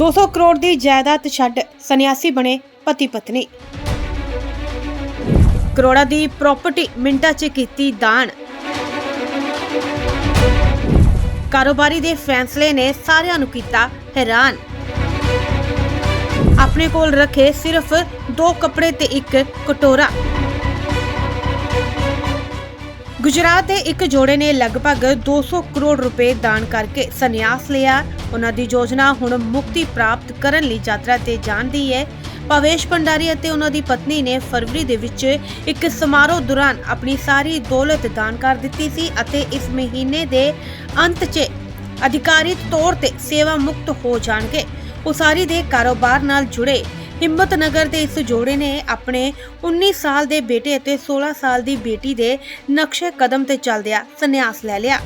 200 ਕਰੋੜ ਦੀ ਜਾਇਦਾਦ ਛੱਡ ਸੰਨਿਆਸੀ ਬਣੇ ਪਤੀ ਪਤਨੀ। ਕਰੋੜਾਂ ਦੀ ਪ੍ਰਾਪਰਟੀ ਮਿੰਟਾਂ 'ਚ ਕੀਤੀ ਦਾਨ। ਕਾਰੋਬਾਰੀ ਦੇ ਫੈਸਲੇ ਨੇ ਸਾਰਿਆਂ ਨੂੰ ਕੀਤਾ ਹੈਰਾਨ। ਆਪਣੇ ਕੋਲ ਰੱਖੇ ਸਿਰਫ ਦੋ ਕੱਪੜੇ ਤੇ ਇੱਕ ਕਟੋਰਾ। ਗੁਜਰਾਤ ਦੇ ਇੱਕ ਜੋੜੇ ਨੇ ਲਗਭਗ 200 ਕਰੋੜ ਰੁਪਏ ਦਾਨ ਕਰਕੇ ਸੰਨਿਆਸ ਲਿਆ। ਉਹਨਾਂ ਦੀ ਯੋਜਨਾ ਹੁਣ ਮੁਕਤੀ ਪ੍ਰਾਪਤ ਕਰਨ ਲਈ ਯਾਤਰਾ ਤੇ ਜਾਣ ਦੀ ਹੈ। ਭਵੇਸ਼ ਭੰਡਾਰੀ ਅਤੇ ਉਹਨਾਂ ਦੀ ਪਤਨੀ ਨੇ ਫਰਵਰੀ ਦੇ ਵਿੱਚ ਇੱਕ ਸਮਾਰੋਹ ਦੌਰਾਨ ਆਪਣੀ ਸਾਰੀ ਦੌਲਤ ਦਾਨ ਕਰ ਦਿੱਤੀ ਸੀ ਅਤੇ ਇਸ ਮਹੀਨੇ ਦੇ ਅੰਤ 'ਚ ਅਧਿਕਾਰਿਤ ਤੌਰ ਤੇ ਸੇਵਾ ਮੁਕਤ ਹੋ ਜਾਣਗੇ। ਉਸਾਰੀ ਦੇ ਕਾਰੋਬਾਰ ਨਾਲ ਜੁੜੇ ਹਿੰਮਤ ਨਗਰ ਦੇ ਇਸ ਜੋੜੇ ਨੇ ਆਪਣੇ 19 ਸਾਲ ਦੇ ਬੇਟੇ ਅਤੇ 16 ਸਾਲ ਦੀ ਬੇਟੀ ਦੇ ਨਕਸ਼ੇ ਕਦਮ ਤੇ ਚੱਲਦਿਆਂ ਸੰਨਿਆਸ ਲੈ ਲਿਆ।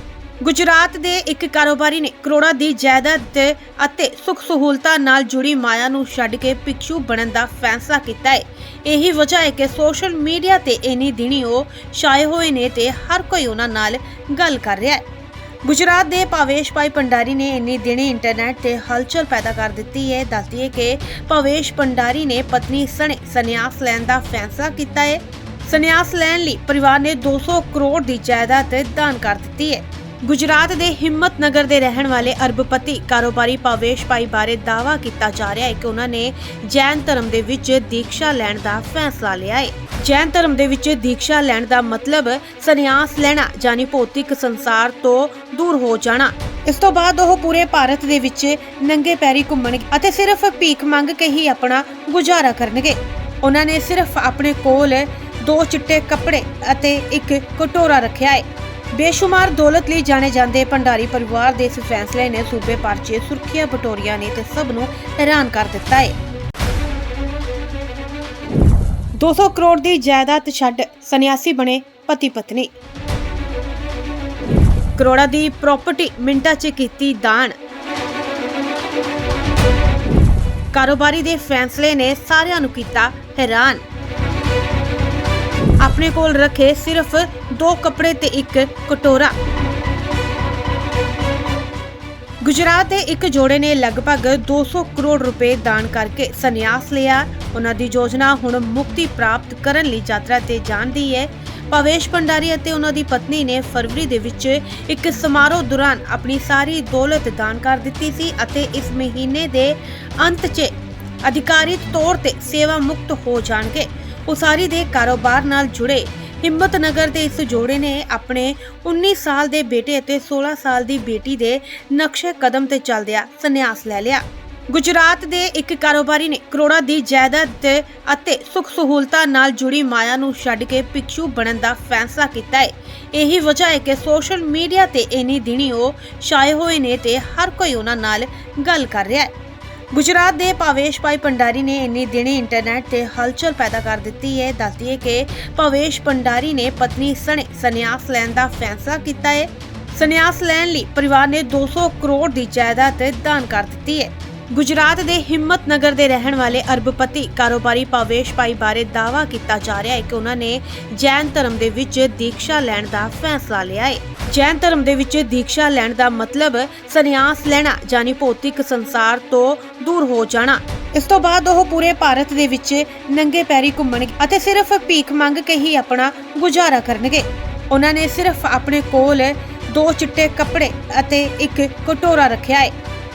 ਗੁਜਰਾਤ ਦੇ ਇੱਕ ਕਾਰੋਬਾਰੀ ਨੇ ਕਰੋੜਾਂ ਦੀ ਜਾਇਦਾਦ ਅਤੇ ਸੁੱਖ ਸਹੂਲਤਾਂ ਨਾਲ ਜੁੜੀ ਮਾਇਆ ਨੂੰ ਛੱਡ ਕੇ ਭਿਕਸ਼ੂ ਬਣਨ ਦਾ ਫੈਸਲਾ ਕੀਤਾ ਹੈ। ਇਹੀ ਵਜ੍ਹਾ ਹੈ ਕਿ ਸੋਸ਼ਲ ਮੀਡੀਆ ਤੇ ਇਨੀ ਦਿਨੀ ਉਹ ਛਾਏ ਹੋਏ ਨੇ ਤੇ ਹਰ ਕੋਈ ਉਹਨਾਂ ਨਾਲ ਗੱਲ ਕਰ ਰਿਹਾ ਹੈ। ਗੁਜਰਾਤ ਦੇ ਭਾਵੇਸ਼ ਭਾਈ ਭੰਡਾਰੀ ਨੇ ਇੰਨੀ ਦਿਨੀ ਇੰਟਰਨੈਟ ਤੇ ਹਲਚਲ ਪੈਦਾ ਕਰ ਦਿੱਤੀ ਹੈ। ਦੱਸਦੀ ਹੈ ਕਿ ਭਾਵੇਸ਼ ਭੰਡਾਰੀ ਨੇ ਪਤਨੀ ਸਣੇ, ਸੰਨਿਆਸ ਲੈਣ ਦਾ ਫੈਸਲਾ ਕੀਤਾ ਹੈ। ਸੰਨਿਆਸ ਲੈਣ ਲਈ ਪਰਿਵਾਰ ਨੇ 200 ਕਰੋੜ ਦੀ ਜਾਇਦਾਦ ਦਾਨ ਕਰ ਦਿੱਤੀ ਹੈ। ਗੁਜਰਾਤ ਦੇ ਹਿੰਮਤ ਨਗਰ ਦੇ ਰਹਿਣ ਵਾਲੇ ਅਰਬਪਤੀ ਕਾਰੋਬਾਰੀ ਭਾਵੇਸ਼ ਭਾਈ ਬਾਰੇ ਦਾਅਵਾ ਕੀਤਾ ਜਾ ਰਿਹਾ ਹੈ ਕਿ ਉਹਨਾਂ ਨੇ ਜੈਨ ਧਰਮ ਦੇ ਵਿੱਚ ਦੀਕਸ਼ਾ ਲੈਣ ਦਾ ਫੈਸਲਾ ਲਿਆ ਹੈ। ਜੈਨ ਧਰਮ ਦੇ ਵਿੱਚ ਦੀਕਸ਼ਾ ਲੈਣ ਦਾ ਮਤਲਬ ਸੰਨਿਆਸ ਲੈਣਾ, ਯਾਨੀ ਭੌਤਿਕ ਸੰਸਾਰ ਤੋਂ ਦੂਰ ਹੋ ਜਾਣਾ। ਇਸ ਤੋਂ ਬਾਅਦ ਉਹ ਪੂਰੇ ਭਾਰਤ ਦੇ ਵਿੱਚ ਨੰਗੇ ਪੈਰੀ ਘੁੰਮਣਗੇ ਅਤੇ ਸਿਰਫ ਭੀਖ ਮੰਗ ਕੇ ਹੀ ਆਪਣਾ ਗੁਜ਼ਾਰਾ ਕਰਨਗੇ। ਉਹਨਾਂ ਨੇ ਸਿਰਫ ਆਪਣੇ ਕੋਲ ਦੋ ਚਿੱਟੇ ਕੱਪੜੇ ਅਤੇ ਇੱਕ ਕਟੋਰਾ ਰੱਖਿਆ ਹੈ। ਬੇਸ਼ੁਮਾਰ ਦੌਲਤ ਲਈ ਜਾਣੇ ਜਾਂਦੇ ਭੰਡਾਰੀ ਪਰਿਵਾਰ ਦੇ ਇਸ ਫੈਸਲੇ ਨੇ ਸੂਬੇ ਭਰ 'ਚ ਸੁਰਖੀਆਂ ਬਟੋਰੀਆਂ ਨੇ ਤੇ ਸਭ ਨੂੰ ਹੈਰਾਨ ਕਰ ਦਿੱਤਾ ਹੈ। 200 ਕਰੋੜ ਦੀ ਜਾਇਦਾਦ ਛੱਡ ਸੰਨਿਆਸੀ ਬਣੇ ਪਤੀ ਪਤਨੀ। ਕਰੋੜਾਂ ਦੀ ਪ੍ਰਾਪਰਟੀ ਮਿੰਟਾਂ 'ਚ ਕੀਤੀ ਦਾਨ। ਕਾਰੋਬਾਰੀ ਦੇ ਫੈਸਲੇ ਨੇ ਸਾਰਿਆਂ ਨੂੰ ਕੀਤਾ ਹੈਰਾਨ। ਆਪਣੇ ਕੋਲ ਰੱਖੇ ਸਿਰਫ ਦੋ ਕੱਪੜੇ ਤੇ ਇੱਕ ਕਟੋਰਾ। ਗੁਜਰਾਤ ਦੇ ਇੱਕ ਜੋੜੇ ਨੇ ਲਗਭਗ 200 ਕਰੋੜ ਰੁਪਏ ਦਾਨ ਕਰਕੇ ਸੰਨਿਆਸ ਲਿਆ। ਉਹਨਾਂ ਦੀ ਯੋਜਨਾ ਹੁਣ ਮੁਕਤੀ ਪ੍ਰਾਪਤ ਕਰਨ ਲਈ ਯਾਤਰਾ ਤੇ ਜਾਣ ਦੀ ਹੈ। ਭਵੇਸ਼ ਭੰਡਾਰੀ ਅਤੇ ਉਹਨਾਂ ਦੀ ਪਤਨੀ ਨੇ ਫਰਵਰੀ ਦੇ ਵਿੱਚ ਇੱਕ ਸਮਾਰੋਹ ਦੌਰਾਨ ਆਪਣੀ ਸਾਰੀ ਦੌਲਤ ਦਾਨ ਕਰ ਦਿੱਤੀ ਸੀ ਅਤੇ ਇਸ ਮਹੀਨੇ ਦੇ ਅੰਤ 'ਚ ਅਧਿਕਾਰਿਤ ਤੌਰ ਤੇ ਸੇਵਾ ਮੁਕਤ ਹੋ ਜਾਣਗੇ। ਉਸਾਰੀ ਦੇ ਕਾਰੋਬਾਰ ਨਾਲ ਜੁੜੇ ਹਿੰਮਤ ਨਗਰ ਦੇ ਇਸ ਜੋੜੇ ਨੇ ਆਪਣੇ 19 ਸਾਲ ਦੇ ਬੇਟੇ ਅਤੇ 16 ਸਾਲ ਦੀ ਬੇਟੀ ਦੇ ਨਕਸ਼ੇ ਕਦਮ ਤੇ ਚੱਲਦਿਆਂ ਸੰਨਿਆਸ ਲੈ ਲਿਆ। ਗੁਜਰਾਤ ਦੇ ਇੱਕ ਕਾਰੋਬਾਰੀ ਨੇ ਕਰੋੜਾਂ ਦੀ ਜਾਇਦਾਦ ਅਤੇ ਸੁੱਖ ਸਹੂਲਤਾਂ ਨਾਲ ਜੁੜੀ ਮਾਇਆ ਨੂੰ ਛੱਡ ਕੇ ਭਿਕਸ਼ੂ ਬਣਨ ਦਾ ਫੈਸਲਾ ਕੀਤਾ ਹੈ। ਇਹੀ ਵਜ੍ਹਾ ਹੈ ਕਿ ਸੋਸ਼ਲ ਮੀਡੀਆ ਤੇ ਇਨੀ ਦਿਨੀ ਉਹ ਛਾਏ ਹੋਏ ਨੇ ਤੇ ਹਰ ਕੋਈ ਉਹਨਾਂ ਨਾਲ ਗੱਲ ਕਰ ਰਿਹਾ ਹੈ। ਗੁਜਰਾਤ ਦੇ ਭਾਵੇਸ਼ ਭਾਈ ਭੰਡਾਰੀ ਨੇ ਇੰਨੇ ਦਿਨੇ ਇੰਟਰਨੈਟ ਤੇ ਹਲਚਲ ਪੈਦਾ ਕਰ ਦਿੱਤੀ ਹੈ। ਦੱਸਦੀ ਹੈ ਕਿ ਭਾਵੇਸ਼ ਭੰਡਾਰੀ ਨੇ ਪਤਨੀ ਸਣੇ ਸੰਨਿਆਸ ਲੈਣ ਦਾ ਫੈਸਲਾ ਕੀਤਾ ਹੈ। ਸੰਨਿਆਸ ਲੈਣ ਲਈ ਪਰਿਵਾਰ ਨੇ 200 ਕਰੋੜ ਦੀ ਜਾਇਦਾਦ ਦਾਨ ਕਰ ਦਿੱਤੀ ਹੈ। ਗੁਜਰਾਤ ਦੇ ਹਿੰਮਤ ਨਗਰ ਦੇ ਰਹਿਣ ਵਾਲੇ ਅਰਬਪਤੀ ਕਾਰੋਬਾਰੀ ਭਾਵੇਸ਼ ਭਾਈ ਬਾਰੇ ਦਾਅਵਾ ਕੀਤਾ ਜਾ ਰਿਹਾ ਹੈ ਕਿ ਉਹਨਾਂ ਨੇ ਜੈਨ ਧਰਮ ਦੇ ਵਿੱਚ ਦੀਕਸ਼ਾ ਲੈਣ ਦਾ ਫੈਸਲਾ ਲਿਆ ਹੈ। ਜੈਨ ਧਰਮ ਦੇ ਵਿੱਚ ਦੀਕਸ਼ਾ ਲੈਣ ਦਾ ਮਤਲਬ ਸੰਨਿਆਸ ਲੈਣਾ ਯਾਨੀ ਭੌਤਿਕ ਸੰਸਾਰ ਤੋਂ ਦੂਰ ਹੋ ਜਾਣਾ। ਇਸ ਤੋਂ ਬਾਅਦ ਉਹ ਪੂਰੇ ਭਾਰਤ ਦੇ ਵਿੱਚ ਨੰਗੇ ਪੈਰੀ ਘੁੰਮਣਗੇ ਅਤੇ ਸਿਰਫ ਭੀਖ ਮੰਗ ਕੇ ਹੀ ਆਪਣਾ ਗੁਜ਼ਾਰਾ ਕਰਨਗੇ। ਉਹਨਾਂ ਨੇ ਸਿਰਫ ਆਪਣੇ ਕੋਲ ਦੋ ਚਿੱਟੇ ਕੱਪੜੇ ਅਤੇ ਇੱਕ ਕਟੋਰਾ ਰੱਖਿਆ ਹੈ।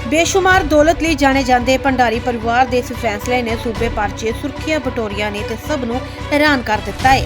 ਬੇਸ਼ੁਮਾਰ ਦੌਲਤ ਲਈ ਜਾਣੇ ਜਾਂਦੇ ਭੰਡਾਰੀ ਪਰਿਵਾਰ ਦੇ ਇਸ ਫੈਸਲੇ ਨੇ ਸੂਬੇ ਭਰ 'ਚ ਸੁਰਖੀਆਂ ਬਟੋਰੀਆਂ ਨੇ ਤੇ ਸਭ ਨੂੰ ਹੈਰਾਨ ਕਰ ਦਿੱਤਾ ਹੈ।